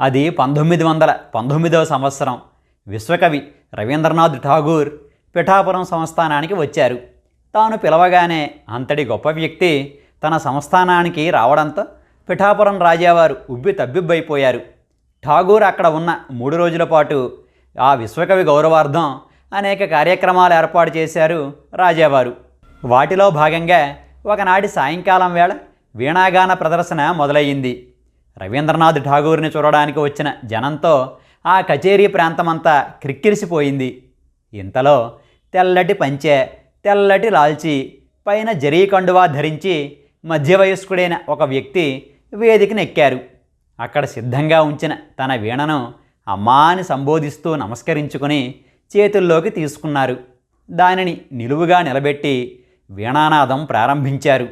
అది పంతొమ్మిది వందల పంతొమ్మిదవ సంవత్సరం. విశ్వకవి రవీంద్రనాథ్ ఠాగూర్ పిఠాపురం సంస్థానానికి వచ్చారు. తాను పిలవగానే అంతటి గొప్ప వ్యక్తి తన సంస్థానానికి రావడంతో పిఠాపురం రాజావారు ఉబ్బి తబ్బిబ్బైపోయారు. ఠాగూర్ అక్కడ ఉన్న మూడు రోజుల పాటు ఆ విశ్వకవి గౌరవార్థం అనేక కార్యక్రమాలు ఏర్పాటు చేశారు రాజావారు. వాటిలో భాగంగా ఒకనాటి సాయంకాలం వేళ వీణాగాన ప్రదర్శన మొదలయ్యింది. రవీంద్రనాథ్ ఠాగూర్ని చూడడానికి వచ్చిన జనంతో ఆ కచేరీ ప్రాంతమంతా క్రిక్కిరిసిపోయింది. ఇంతలో తెల్లటి పంచె తెల్లటి లాల్చి పైన జరీ కండువా ధరించి మధ్య వయస్కుడైన ఒక వ్యక్తి వేదికను ఎక్కారు అక్కడ సిద్ధంగా ఉంచిన తన వీణను అమ్మాని సంబోధిస్తూ నమస్కరించుకుని చేతుల్లోకి తీసుకున్నారు. దానిని నిలువుగా నిలబెట్టి వీణానాదం ప్రారంభించారు.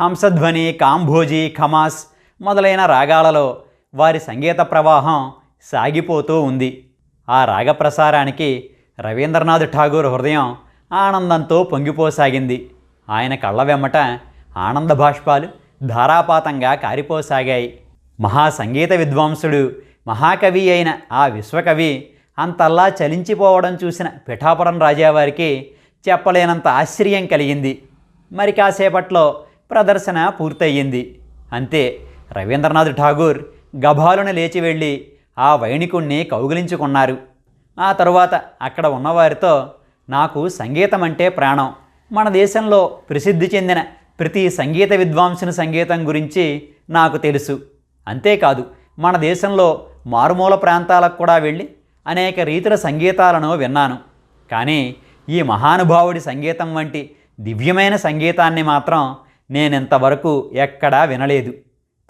హంసధ్వని కాంభోజి ఖమాస్ మొదలైన రాగాలలో వారి సంగీత ప్రవాహం సాగిపోతూ ఉంది. ఆ రాగ ప్రసారానికి రవీంద్రనాథ్ ఠాగూర్ హృదయం ఆనందంతో పొంగిపోసాగింది. ఆయన కళ్ళ వెమ్మట ఆనంద బాష్పాలు ధారాపాతంగా కారిపోసాగాయి. మహాసంగీత విద్వాంసుడు మహాకవి అయిన ఆ విశ్వకవి అంతల్లా చలించిపోవడం చూసిన పిఠాపురం రాజావారికి చెప్పలేనంత ఆశ్చర్యం కలిగింది. మరి కాసేపట్లో ప్రదర్శన పూర్తయింది. అంతే. రవీంద్రనాథ్ ఠాగూర్ గభాలున లేచి వెళ్ళి ఆ వైణికుణ్ణి కౌగిలించుకున్నారు. ఆ తరువాత అక్కడ ఉన్నవారితో నాకు సంగీతం అంటే ప్రాణం. మన దేశంలో ప్రసిద్ధి చెందిన ప్రతి సంగీత విద్వాంసుని సంగీతం గురించి నాకు తెలుసు. అంతేకాదు మన దేశంలో మారుమూల ప్రాంతాలకు కూడా వెళ్ళి అనేక రీతుల సంగీతాలను విన్నాను. కానీ ఈ మహానుభావుడి సంగీతం వంటి దివ్యమైన సంగీతాన్ని మాత్రం నేనింతవరకు ఎక్కడా వినలేదు.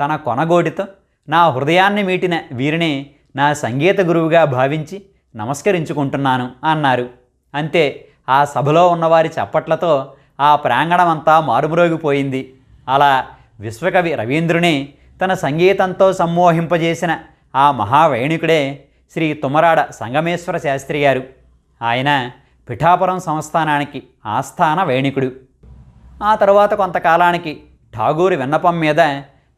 తన కొనగోటితో నా హృదయాన్ని మీటిన వీరిని నా సంగీత గురువుగా భావించి నమస్కరించుకుంటున్నాను అన్నారు. అంతే ఆ సభలో ఉన్నవారి చప్పట్లతో ఆ ప్రాంగణమంతా మారుమ్రోగిపోయింది. అలా విశ్వకవి రవీంద్రుని తన సంగీతంతో సమ్మోహింపజేసిన ఆ మహావైణికుడే శ్రీ తుమరాడ సంగమేశ్వర శాస్త్రి గారు. ఆయన పిఠాపురం సంస్థానానికి ఆస్థాన వైణికుడు. ఆ తరువాత కొంతకాలానికి ఠాగూరు విన్నపం మీద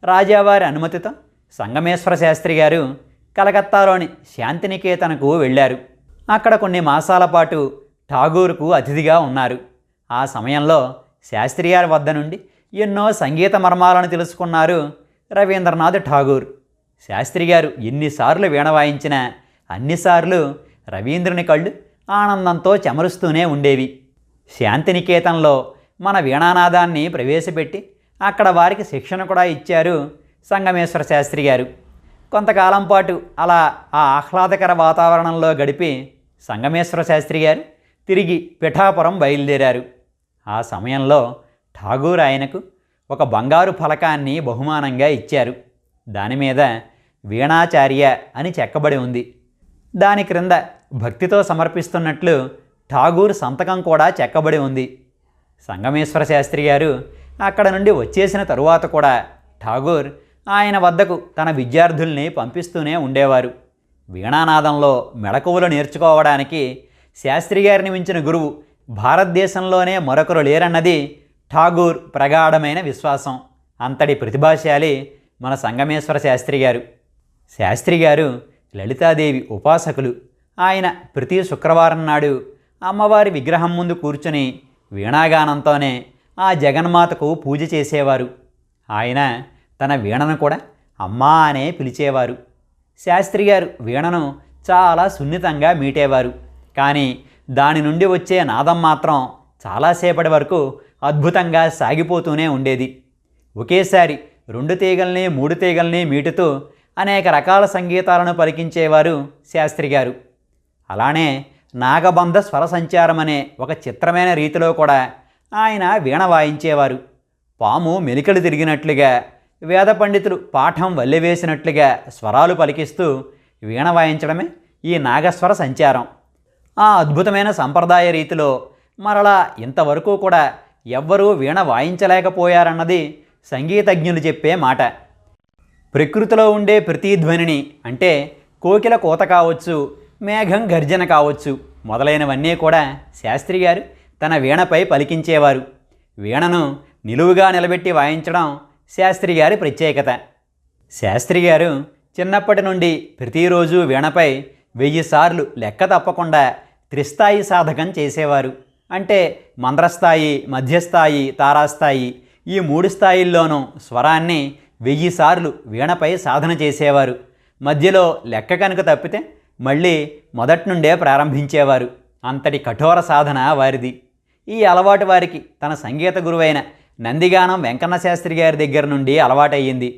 రాజావారి అనుమతితో సంగమేశ్వర శాస్త్రి గారు కలకత్తాలోని శాంతినికేతనకు వెళ్ళారు. అక్కడ కొన్ని మాసాల పాటు ఠాగూర్కు అతిథిగా ఉన్నారు. ఆ సమయంలో శాస్త్రి గారి వద్ద నుండి ఎన్నో సంగీత మర్మాలను తెలుసుకున్నారు రవీంద్రనాథ్ ఠాగూర్. శాస్త్రి గారు ఎన్నిసార్లు వీణ వాయించినా అన్నిసార్లు రవీంద్రుని కళ్ళు ఆనందంతో చెమరుస్తూనే ఉండేవి. శాంతినికేతన్లో మన వీణానాదాన్ని ప్రవేశపెట్టి అక్కడ వారికి శిక్షణ కూడా ఇచ్చారు సంగమేశ్వర శాస్త్రి గారు. కొంతకాలం పాటు అలా ఆ ఆహ్లాదకర వాతావరణంలో గడిపి సంగమేశ్వర శాస్త్రి గారు తిరిగి పిఠాపురం బయలుదేరారు. ఆ సమయంలో ఠాగూర్ ఆయనకు ఒక బంగారు ఫలకాన్ని బహుమానంగా ఇచ్చారు. దాని మీద వీణాచార్య అని చెక్కబడి ఉంది. దాని క్రింద భక్తితో సమర్పిస్తున్నట్లు ఠాగూర్ సంతకం కూడా చెక్కబడి ఉంది. సంగమేశ్వర శాస్త్రి గారు అక్కడ నుండి వచ్చేసిన తరువాత కూడా ఠాగూర్ ఆయన వద్దకు తన విద్యార్థుల్ని పంపిస్తూనే ఉండేవారు. వీణానాదంలో మెళకువలు నేర్చుకోవడానికి శాస్త్రి గారిని మించిన గురువు భారతదేశంలోనే మరొకరు లేరన్నది ఠాగూర్ ప్రగాఢమైన విశ్వాసం. అంతటి ప్రతిభాశాలి మన సంగమేశ్వర శాస్త్రి గారు. శాస్త్రి గారు లలితాదేవి ఉపాసకులు. ఆయన ప్రతి శుక్రవారం నాడు అమ్మవారి విగ్రహం ముందు కూర్చుని వీణాగానంతోనే ఆ జగన్మాతకు పూజ చేసేవారు. ఆయన తన వీణను కూడా అమ్మా అనే పిలిచేవారు. శాస్త్రి గారు వీణను చాలా సున్నితంగా మీటేవారు. కానీ దాని నుండి వచ్చే నాదం మాత్రం చాలాసేపటి వరకు అద్భుతంగా సాగిపోతూనే ఉండేది. ఒకేసారి రెండు తీగల్ని మూడు తీగల్ని మీటుతూ అనేక రకాల సంగీతాలను పలికించేవారు శాస్త్రి గారు. అలానే నాగబంధ స్వర సంచారం అనే ఒక చిత్రమైన రీతిలో కూడా ఆయన వీణ వాయించేవారు. పాము మెలికలు తిరిగినట్లుగా వేద పండితులు పాఠం వల్లెవేసినట్లుగా స్వరాలు పలికిస్తూ వీణ వాయించడమే ఈ నాగస్వర సంచారం. ఆ అద్భుతమైన సంప్రదాయ రీతిలో మరలా ఇంతవరకు కూడా ఎవ్వరూ వీణ వాయించలేకపోయారన్నది సంగీతజ్ఞులు చెప్పే మాట. ప్రకృతిలో ఉండే ప్రతి ధ్వనిని అంటే కోకిల కోత కావచ్చు మేఘం గర్జన కావచ్చు మొదలైనవన్నీ కూడా శాస్త్రి గారు తన వీణపై పలికించేవారు. వీణను నిలువుగా నిలబెట్టి వాయించడం శాస్త్రి గారి ప్రత్యేకత. శాస్త్రి గారు చిన్నప్పటి నుండి ప్రతిరోజు వీణపై వెయ్యి సార్లు లెక్క తప్పకుండా త్రిస్థాయి సాధకం చేసేవారు. అంటే మంద్రస్థాయి మధ్యస్థాయి తారాస్థాయి ఈ మూడు స్థాయిల్లోనూ స్వరాన్ని వెయ్యి సార్లు వీణపై సాధన చేసేవారు. మధ్యలో లెక్క కనుక తప్పితే మళ్ళీ మొదటి నుండే ప్రారంభించేవారు. అంతటి కఠోర సాధన వారిది. ఈ అలవాటు వారికి తన సంగీత గురువైన నందిగానం వెంకన్న శాస్త్రి గారి దగ్గర నుండి అలవాటయ్యింది.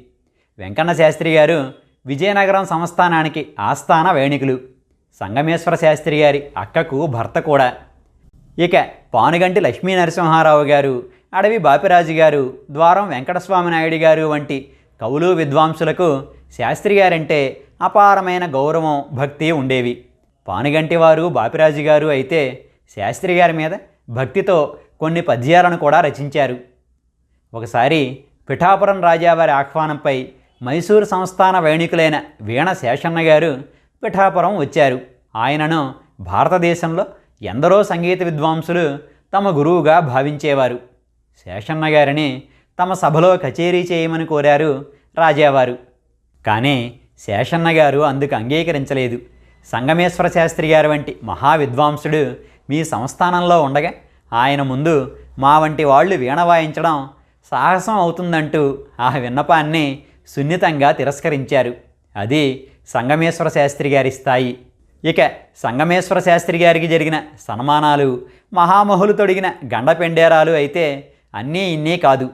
వెంకన్న శాస్త్రి గారు విజయనగరం సంస్థానానికి ఆస్థాన వేణికులు. సంగమేశ్వర శాస్త్రి గారి అక్కకు భర్త కూడా. ఇక పానుగంటి లక్ష్మీ నరసింహారావు గారు అడవి బాపిరాజు గారు ద్వారం వెంకటస్వామి నాయుడు గారు వంటి కవులు విద్వాంసులకు శాస్త్రి గారంటే అపారమైన గౌరవం భక్తి ఉండేవి. పానుగంటి వారు బాపిరాజు గారు అయితే శాస్త్రి గారి మీద భక్తితో కొన్ని పద్యాలను కూడా రచించారు. ఒకసారి పిఠాపురం రాజావారి ఆహ్వానంపై మైసూరు సంస్థాన వైణికులైన వీణ శేషన్న గారు పిఠాపురం వచ్చారు. ఆయనను భారతదేశంలో ఎందరో సంగీత విద్వాంసులు తమ గురువుగా భావించేవారు. శేషన్న గారిని తమ సభలో కచేరీ చేయమని కోరారు రాజావారు కానీ శేషన్న గారు అందుకు అంగీకరించలేదు. సంగమేశ్వర శాస్త్రి గారు వంటి మహా విద్వాంసుడు మీ సంస్థానంలో ఉండగా ఆయన ముందు మా వంటి వాళ్ళు వీణ వాయించడం సాహసం అవుతుందంటూ ఆ విన్నపాన్ని సున్నితంగా తిరస్కరించారు. అది సంగమేశ్వర శాస్త్రి గారి స్థాయి. ఇక సంగమేశ్వర శాస్త్రి గారికి జరిగిన సన్మానాలు మహామహులు తొడిగిన గండపెండేరాలు అయితే అన్నీ ఇన్నీ కాదు.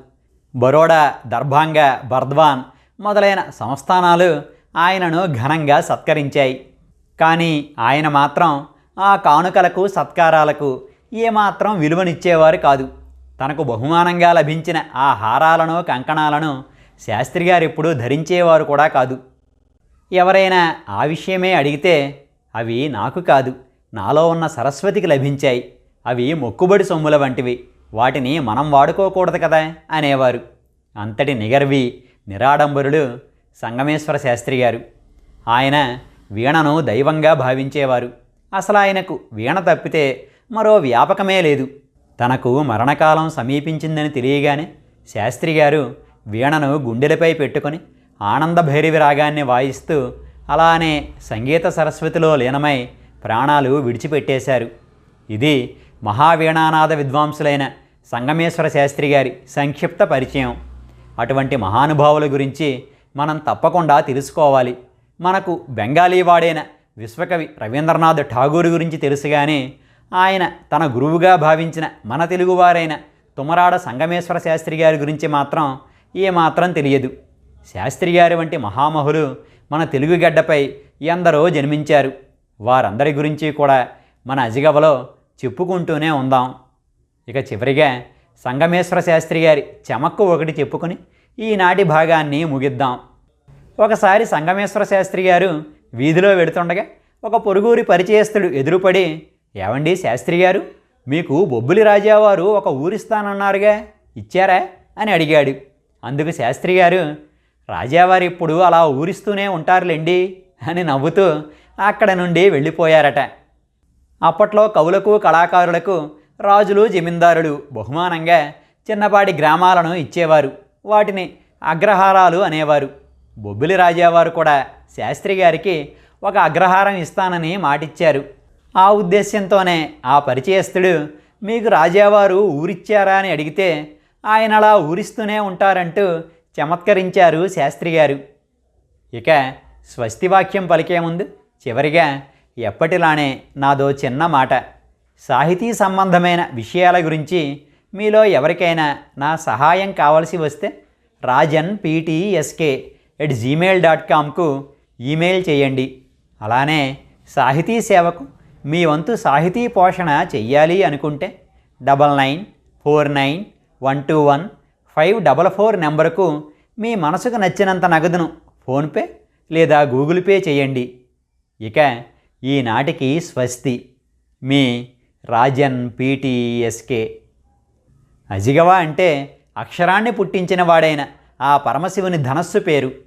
బరోడా దర్భాంగ బర్ద్వాన్ మొదలైన సంస్థానాలు ఆయనను ఘనంగా సత్కరించాయి. కానీ ఆయన మాత్రం ఆ కానుకలకు సత్కారాలకు ఏమాత్రం విలువనిచ్చేవారు కాదు. తనకు బహుమానంగా లభించిన ఆ హారాలను కంకణాలను శాస్త్రి గారు ఎప్పుడూ ధరించేవారు కూడా కాదు. ఎవరైనా ఆ విషయమే అడిగితే అవి నాకు కాదు నాలో ఉన్న సరస్వతికి లభించాయి. అవి మొక్కుబడి సొమ్ముల వంటివి వాటిని మనం వాడుకోకూడదు కదా? అనేవారు. అంతటి నిగర్వి నిరాడంబరుడు సంగమేశ్వర శాస్త్రి గారు ఆయన వీణను దైవంగా భావించేవారు. అసలు ఆయనకు వీణ తప్పితే మరో వ్యాపకమే లేదు. తనకు మరణకాలం సమీపించిందని తెలియగానే శాస్త్రి గారు వీణను గుండెలపై పెట్టుకొని ఆనందభైరవి రాగాన్ని వాయిస్తూ అలానే సంగీత సరస్వతిలో లీనమై ప్రాణాలు విడిచిపెట్టేశారు. ఇది మహావీణానాద విద్వాంసులైన సంగమేశ్వర శాస్త్రి గారి సంక్షిప్త పరిచయం. అటువంటి మహానుభావుల గురించి మనం తప్పకుండా తెలుసుకోవాలి. మనకు బెంగాలీ వాడైన విశ్వకవి రవీంద్రనాథ్ ఠాగూర్ గురించి తెలుసు కానీ ఆయన తన గురువుగా భావించిన మన తెలుగువారైన తుమరాడ సంగమేశ్వర శాస్త్రి గారి గురించి మాత్రం ఏమాత్రం తెలియదు. శాస్త్రి గారి వంటి మహామహులు మన తెలుగు గడ్డపై ఎందరో జన్మించారు. వారందరి గురించి కూడా మన అజిగవలో చెప్పుకుంటూనే ఉందాం. ఇక చివరిగా సంగమేశ్వర శాస్త్రి గారి చెమక్కు ఒకటి చెప్పుకొని ఈనాటి భాగాన్ని ముగిద్దాం. ఒకసారి సంగమేశ్వర శాస్త్రి గారు వీధిలో వెడుతుండగా ఒక పొరుగురి పరిచయస్తుడు ఎదురుపడి ఏవండి శాస్త్రి గారు? మీకు బొబ్బులి రాజావారు ఒక ఊరిస్తానన్నారుగా ఇచ్చారా? అని అడిగాడు. అందుకు శాస్త్రి గారు రాజావారు ఇప్పుడు అలా ఊరిస్తూనే ఉంటారులేండి? అని నవ్వుతూ అక్కడ నుండి వెళ్ళిపోయారట. అప్పట్లో కవులకు కళాకారులకు రాజులు జమీందారులు బహుమానంగా చిన్నపాటి గ్రామాలను ఇచ్చేవారు. వాటిని అగ్రహారాలు అనేవారు. బొబ్బిలి రాజావారు కూడా శాస్త్రి గారికి ఒక అగ్రహారం ఇస్తానని మాటిచ్చారు. ఆ ఉద్దేశ్యంతోనే ఆ పరిచయస్తుడు మీకు రాజావారు ఊరిచ్చారా? అని అడిగితే ఆయన అలా ఊరిస్తూనే ఉంటారంటూ చమత్కరించారు శాస్త్రి గారు. ఇక స్వస్తి వాక్యం పలికే ముందు చివరిగా ఎప్పటిలానే నాదో చిన్న మాట. సాహితీ సంబంధమైన విషయాల గురించి మీలో ఎవరికైనా నా సహాయం కావలసి వస్తే Rajan PTSK at Gmail dot కామ్కు ఈమెయిల్ చేయండి. అలానే సాహితీ సేవకు మీ వంతు సాహితీ పోషణ చెయ్యాలి అనుకుంటే double nine four nine one two one five double four నెంబరుకు మీ మనసుకు నచ్చినంత నగదును ఫోన్పే లేదా గూగుల్ పే చేయండి. ఇక ఈనాటికి స్వస్తి. మీ రాజన్ పీటీఎస్కే. అజిగవ అంటే అక్షరాన్ని పుట్టించిన వాడైన ఆ పరమశివుని ధనస్సు పేరు.